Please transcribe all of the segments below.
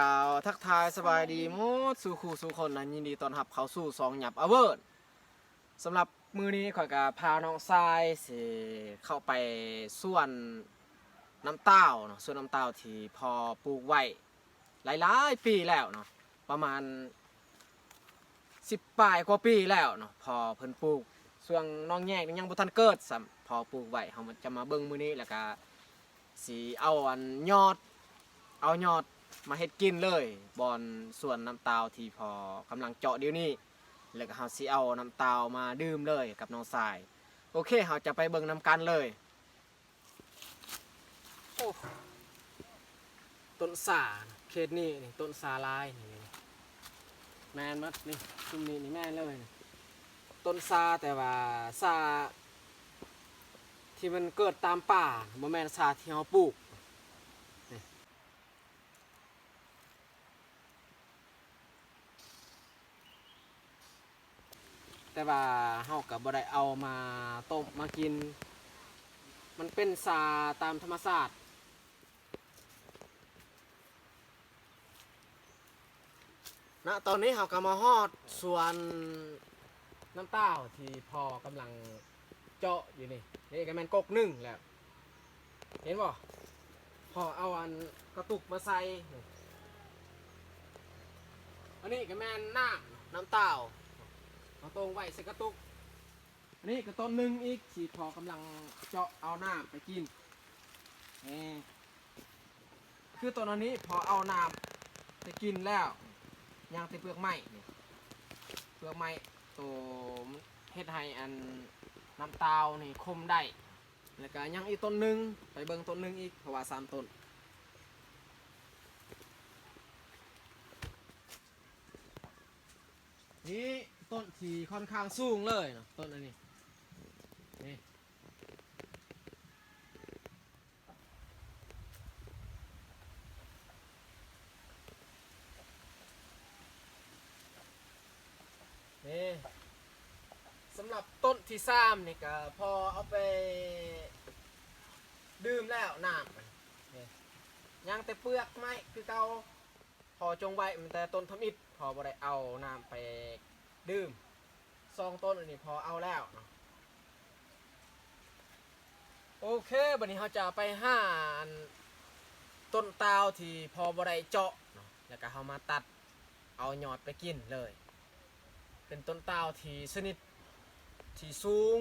กล่าวทักทายสบายดีหมดสู่คู่สู่คนนะยินดีต้อนรับเขาสู่สองหยับอเวิร์ดสำหรับมือนี้ข่อยก็พาน้องทรายสิเข้าไปส่วนน้ำเต้าเนาะส่วนน้ำเต้าที่พอปลูกไว้หลายๆปีแล้วเนาะประมาณสิบปลายกว่าปีแล้วเนาะพอเพิ่นปลูกส่วนน้องแยกนี่ยังบ่ทันเกิดซ้ำพอปลูกไว้เฮาจะมาเบิ่งมื้อนี้แล้วก็สิเอาอันยอด เอายอด มาเฮ็ดกินเลยบอนส่วนน้ำตาลที่พอกำลังเจาะเดี๋ยวนี้แล้วก็เฮาสิเอาน้ำตาลมาดื่มเลยกับน้องสาย โอเคเฮาจะไปเบิ่งน้ำกันเลยโอ้ต้นสาเขตนี้นี่ต้นสาลายนี่นี่แมนมัดนี่ชุมนี้นี่แม่นเลยนี่ต้นซาแต่ว่าซาที่มันเกิดตามป่าบ่แม่นซาที่เฮาปลูก แต่ว่าเฮากับบ่ได้เอามาต้มมากิน มันเป็นสาตามธรรมชาติณตอนนี้เฮาก็มาฮอดส่วนน้ำเต้าที่พอกำลังเจาะอยู่นี่นี่ก็แม่นกกหนึ่งแล้ว เห็นบ่พอเอาอันกระตุกมาใส่อันนี้ก็แม่นน้ำน้ำเต้า เอาตรงไว้ใส่กระตุกอันนี้ก็ต้นหนึ่งอีกสีพอกำลังเจาะเอาน้ำไปกินนี่คือต้นอันนี้พอเอาน้ำไปกินแล้วย่างต่เปลือกไม้นี่เปลือกไม้ตัวเฮ็ดให้อันน้ำตาลนี่คมได้แล้วก็ยังอีกต้นหนึ่งไปเบิ่งต้นหนึ่งอีกเพราะว่าสามต้นนี่ ต้นที่ค่อนข้างสูงเลยเนาะต้นอันนี้นี่นี่สำหรับต้นที่สามนี่ก็พอเอาไป ดื่มแล้วน้ำมันนี่ยังแต่เปลือกไม้คือเก่าพอจงไว้มันแต่ต้นทำอิฐพอบ่ได้เอาน้ำไป ดื่มซองต้นอันนี้พอเอาแล้วโอเคบันนี้เราจะไปห้านต้นตาวที่พอบได้เจาะแล้วก็เรามาตัดเอายอดไปกินเลย เป็นต้นตาวที่สนิทที่สูง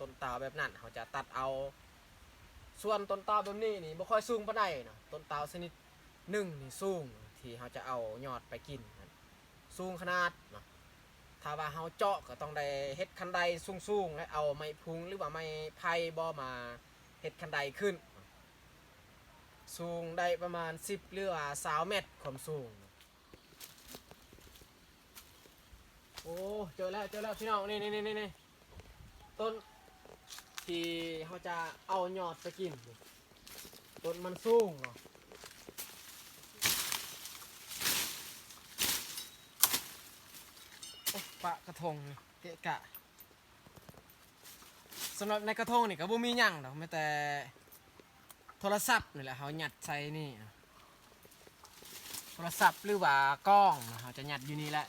ต้นตาวแบบนั้นเราจะตัดเอา ส่วนต้นตาวแบบนี้นี่บ่ค่อยสูงปานใดเนาะต้นตาวชนิดหนึ่งนี่สูงที่เราจะเอายอดไปกิน สูงขนาดเนาะ ถ้าว่าเฮาเจาะก็ต้องได้เฮ็ดคันไดสูงๆและเอาไม้พุงหรือว่าไม้ไผ่บ่มาเฮ็ดคันไดขึ้น สูงได้ประมาณ 10 หรือว่า20เมตรความสูง โอ้เจอแล้วเจอแล้วพี่น้องนี่นี่นี่นี่ต้นที่เขาจะเอายอดไปกิน ต้นมันสูงเนาะ โอ้ ปะกระทงเกะกะสำหรับในกระทงนี่ก็บ่มีหยังดอกแม้แต่โทรศัพท์นี่แหละเขาหยัดใส่นี่ โทรศัพท์หรือว่ากล้องเขาจะหยัดอยู่นี่แหละ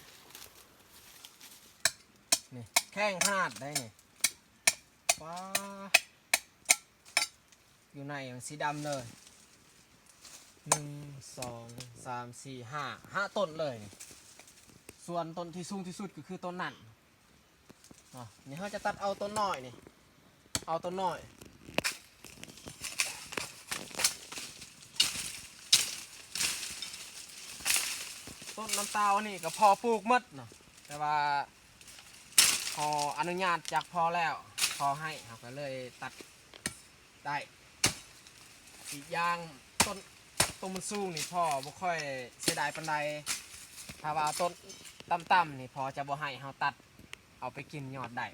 นี่แข้งขนาดได้นี่ว้าอยู่ในอย่างสีดำเลยหนึ่งสองสามสี่ห้าห้าต้นเลยนี่ ส่วนต้นที่สูงที่สุดก็คือต้นนั่นอะนี่เขาจะตัดเอาต้นน้อยนี่ เอาต้นน้อยต้นน้ำตาลนี่ก็พอปลูกมดเนาะแต่ว่าพออนุญาตจากพอแล้ว พอให้เขาก็เลยตัดได้อีกอย่างต้นต้นมันสูงนี่พ่อบ่ค่อยเสียดายปันใดถ้าว่าต้น ต่ำๆนี่พอจะบ่ให้เฮาตัด เอาไปกินยอดได้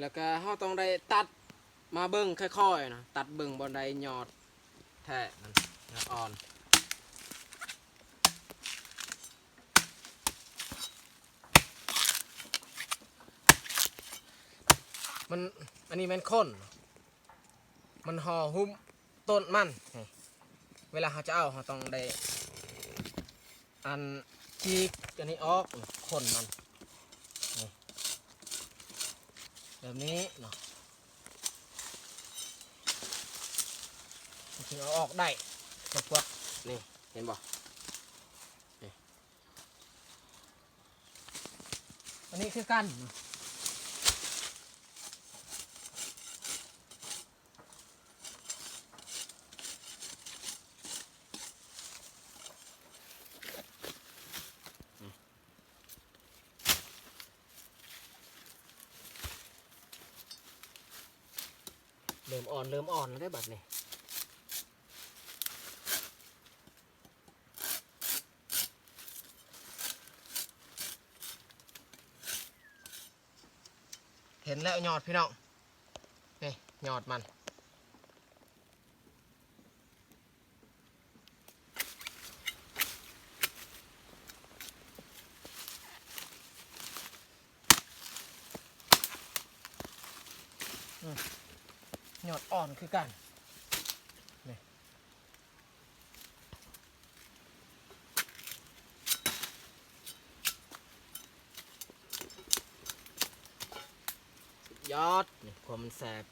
แล้วก็เฮาต้องได้ตัดมาเบิ่งค่อยๆนะตัดเบิ่งบนไดหยอดแท้นั่นอดอ่อนมันอันนี้มันข้น มันห่อหุ้มต้นมัน เวลาเขาจะเอาเขาต้องได้ อันจีกอันนี้ออกข้นมัน แบบนี้เนาะมันถึงเอาออกได้กดกดนี่เห็นบ่นี่อันนี้คือกัน เริ่มอ่อนแล้วได้บัดนี่เห็นแล้วยอดพี่น้องนี่ยอดมัน ยอดอ่อน คือกันนี่ยอดนี่ความันแสบ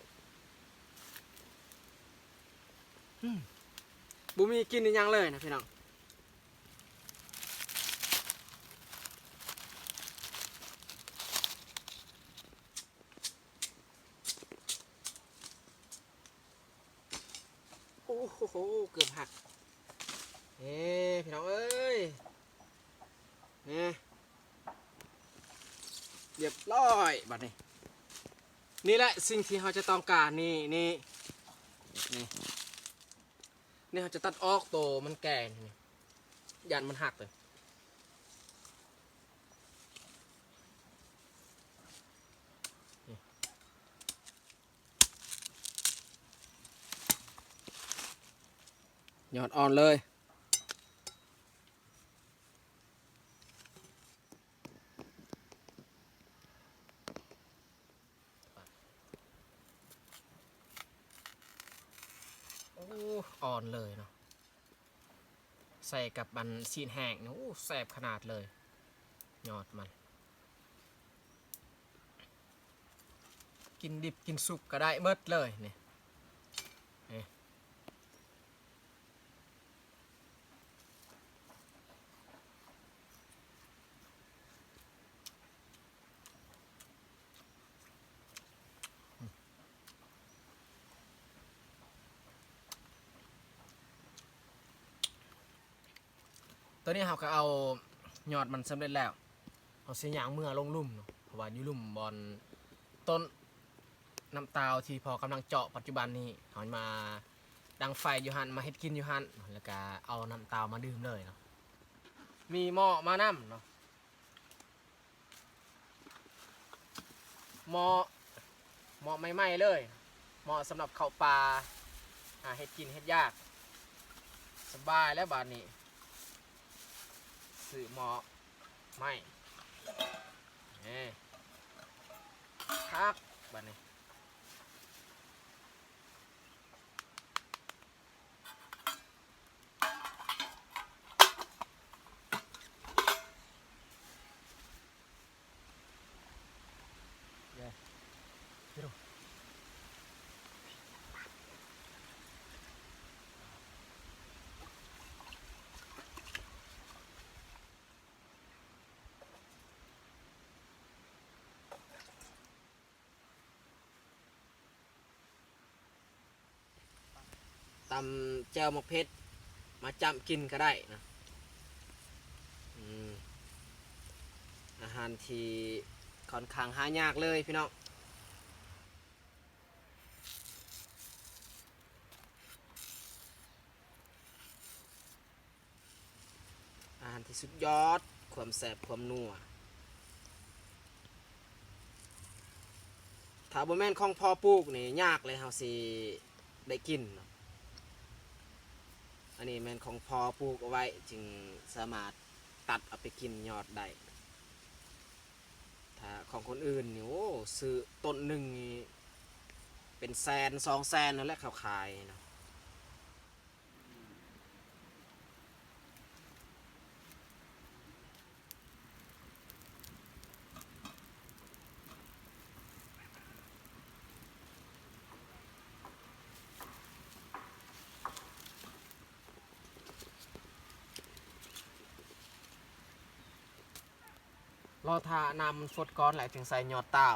บุมีกินอีกอยังเลยนะพี่น้อง โอ้โห เกือบหักเฮ้พี่น้องเอ้ยนี่เรียบร้อย บัดนี้ นี่แหละสิ่งที่เราจะต้องการนี่นี่นี่นี่เราจะตัดออกโตมันแก่นี่ยันมันหักเลยยอดอ่อนเลย โอ้ อนเลยเนาะใส่กับบันซีนแห้งเนี่ยโอ้แสบขนาดเลย ยอดมัน กินดิบกินสุกก็ได้เมิดเลยเนี่ย ตัวนี้เราก็เอายอดมันสำเร็จแล้วเอาเสียยางเมื่อลงลุ่มเนาะเพราะว่าอยู่ลุ่มบอลต้นน้ำตาวที่พอกำลังเจาะปัจจุบันนี้เขามาดังไฟอยู่หันมาเฮ็ดกินอยู่หันแล้วก็เอาน้ำตาวมาดื่มเลยเนาะมีหม้อมานํเนาะหม้อหม้อใหม่ๆเลยหมาะสำหรับเข้าวปลาหาเฮ็ดกินเฮ็ดยาก สบายแล้วบาดนี้ ซื้อหม้อไม่เอ้ครับบาดนี้ ตำแจวมะเพ็ดมาจำกินก็ได้นะอาหารที่ค่อนข้างหายากเลยพี่น้องอาหารที่สุดยอด ความแสบความนัวถ้าบ่แม่นของพ่อปลูกนี่ยากเลยเฮาสิได้กินเนาะ อันนี้แม่นของพอปลูกเอาไว้จึงสามารถตัดเอาไปกินยอดได้ถ้าของคนอื่นนี่โอ้ซื้อต้นหนึ่งเป็นแสนสองแสนนั่นแหละเขาขายเนาะ รอทานำมันฟดก้อนไหลถึงใส่ยอดเต้า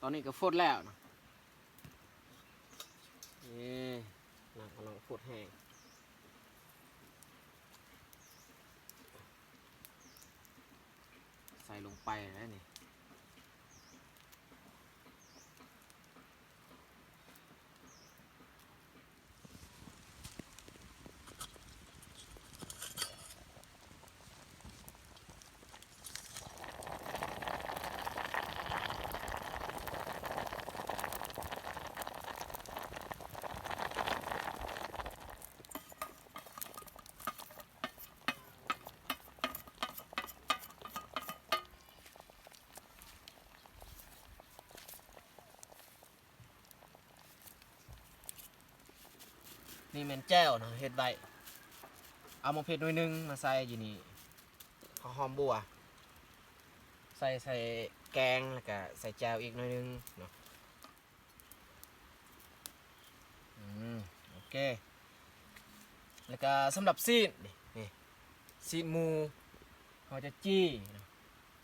ตอนนี้ก็ฟดแล้วนะ นี่ น้ำกำลังฟดแห้งใส่ลงไปแล้วนี่ นี่แมนแจ้วนะเฮ็ดใบเอามาเผ็ดหน่อยหนึงมาใส่อยู่นี่ข้าวหอมบัว ใส่ใส่แกงแล้วก็ใส่แจ่วอีกหน่อยหนึงเนาะอืมโอเค แล้วก็สำหรับซีนนี่ซีนหมูเขาจะจี้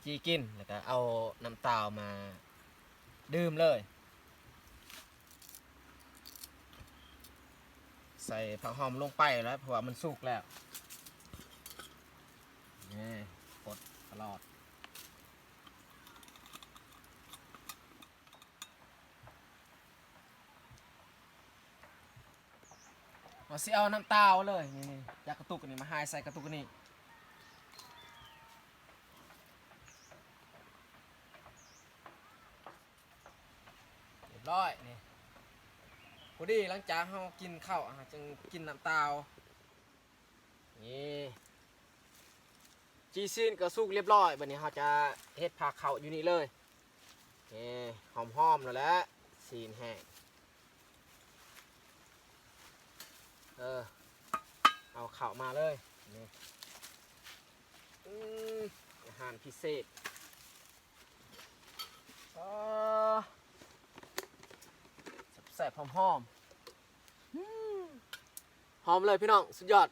จี้กินแล้วก็เอาน้ำตาลมาดื่มเลย ใส่ผักหอมลงไปแล้วเพราะว่ามันสุกแล้วนี่กดตลอดมาเสิเอาน้ำตาลเลยนี่นี่ยากกระตุกนี่มาหายใส่กระตุกอันนี้เรียบร้อยนี่ พ อดีหลังจากเรากินข้าวอะจึงกินน้ำตาลนี่จีซีนก็สุกเรียบร้อยบัดนี้เราจะเฮ็ดผักเขาอยู่นี่เลยนี่หอมหอมๆแล้วแหละซีนแห้งเออเอาเข้ามาเลยนี่อืมอาหารพิเศษอ่า แสบๆหอมหอมๆอืมหอมเลยพี่น้อง สุดยอด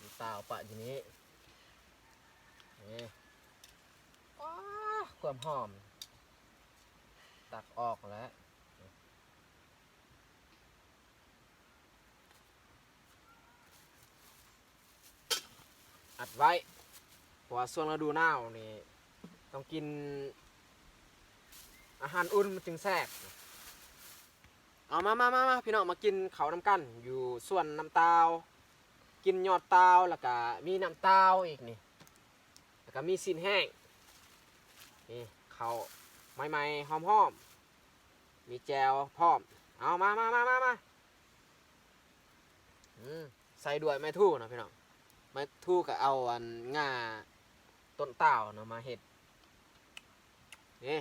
มีตาวปะอยู่นี้นี่ว้าความหอม ตักออกแล้ว อัดไว้เพราะว่าช่วงฤดูหนาวนี่ต้องกิน อาหารอุ่นมันจึงแซ่บเอามามามามาพี่น้องมากินเขาน้ำกัน อยู่ส่วนน้ำตาลกินยอดตาลแล้วก็มีน้ำตาลอีกนี่แล้วก็มีสินแห้งนี่เขาใหม่ๆหอมๆมีแจวพร้อมเอามามามามามาใส่ด้วยแม่ทู่นะพี่น้อง มาทู่กับเอาอันง่าต้นเต่าเนาะมาเห็ดนี่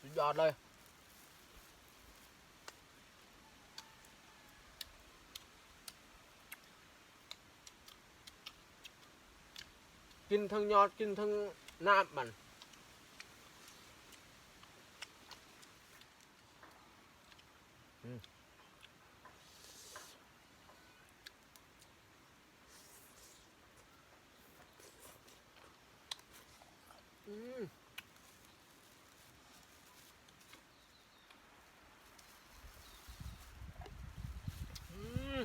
สุดยอดเลย กินทั้งยอดกินทั้งน้ำมัน อืมอืมอืม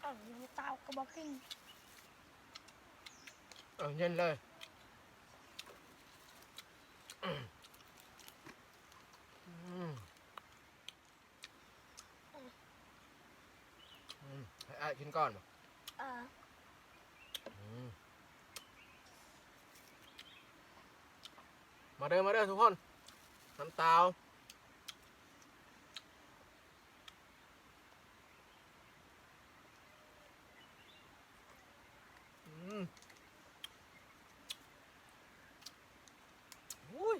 เออน้ำเต้าก็บอกกินเอาเย็นเลยอืมอืมอืมให้อ้ายกินก่อนบ่เอออืมมาเด้อมาเด้อทุกคนน้ำตาวอืมอุ้ย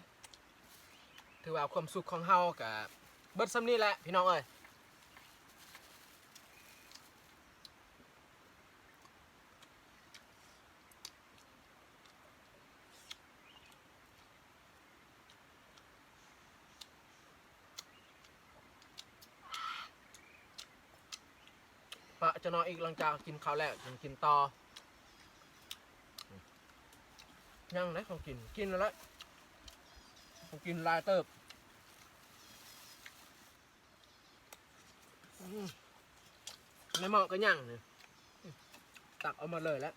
ถือว่าความสุขของเฮากับเบิร์ดซ้ำนี่แหละพี่น้องเอ้ยปะจะนอนอีกหลังจากกินข้าวแล้วยังกินต่อยังไหนของกินกินแล้วของกินลายเติบอืม ในหม้อก็ย่างเนี่ยตักเอามาเลยแล้ว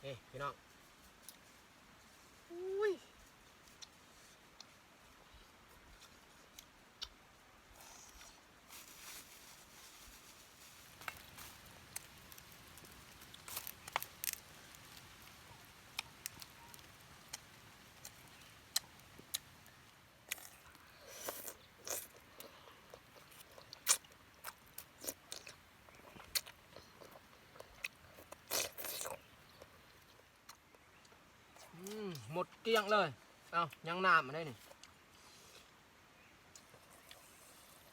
เฮ้พี่น้องอุ้ยอืมหมด เกลี้ยงเลย เอายังน้ำมาได้นี่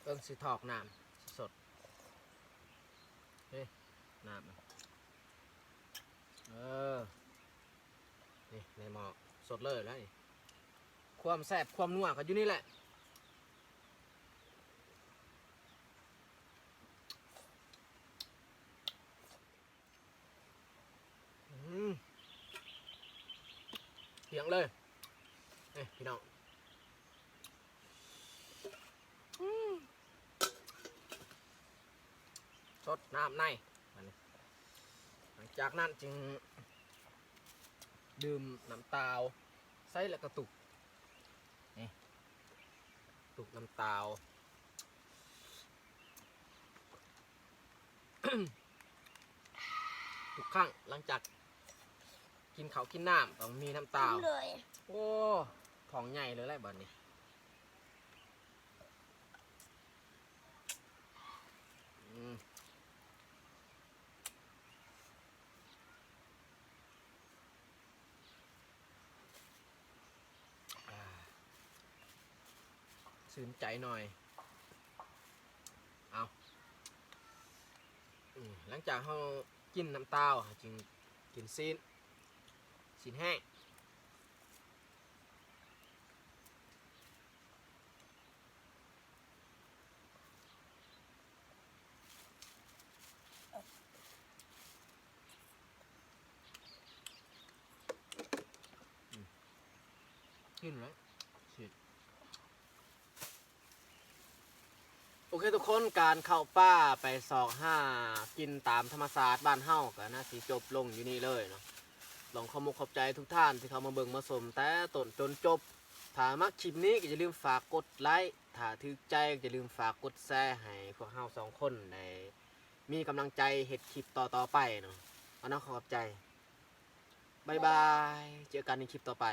เอิงสิถอกน้ำสดเฮ้ยน้ำมันเออ นี่ในหม้อสดเลยแล้วนี่ความแซ่บความนัวก็อยู่นี่แหละ อืม เถียงเลยเอ้ยพี่น้องอืมสดน้ำในอันนี้หลังจากนั้นจึง ดื่มน้ำตาลใส่แล้วก็ตุกนี่ตุกน้ำตาลทุกครั้งหลังจาก กินเขาวกินน้ำต้องมีน้ำตาลเลยโอ้ของใหญ่เลยแหละบัดนี้อืมอ่าสื่นใจหน่อย เอาอืมหลังจากเขากินน้ำตาลจึงกินซีน ซีนแห้งขึ้นแล้วโอเคทุกคนการเข้าป่าไปสอกห้ากินตามธรรมศาสตร์บ้านเฮาก็น่าสิจบลงอยู่นี่เลยเนาะ ลองขอมกขอบใจทุกท่านที่เข้ามาเบิ่งมาสมแต่ต้นจนจบ ถ้ามักคลิปนี้ก็อย่าลืมฝากกดไลค์ถ้าถึกใจก็อย่าลืมฝากกดแชร์ให้พวกเฮาสองคนได้มีกำลังใจเฮ็ดคลิปต่อๆไปเนาะเอานะขอขอบใจบายบาย เจอกันในคลิปต่อไป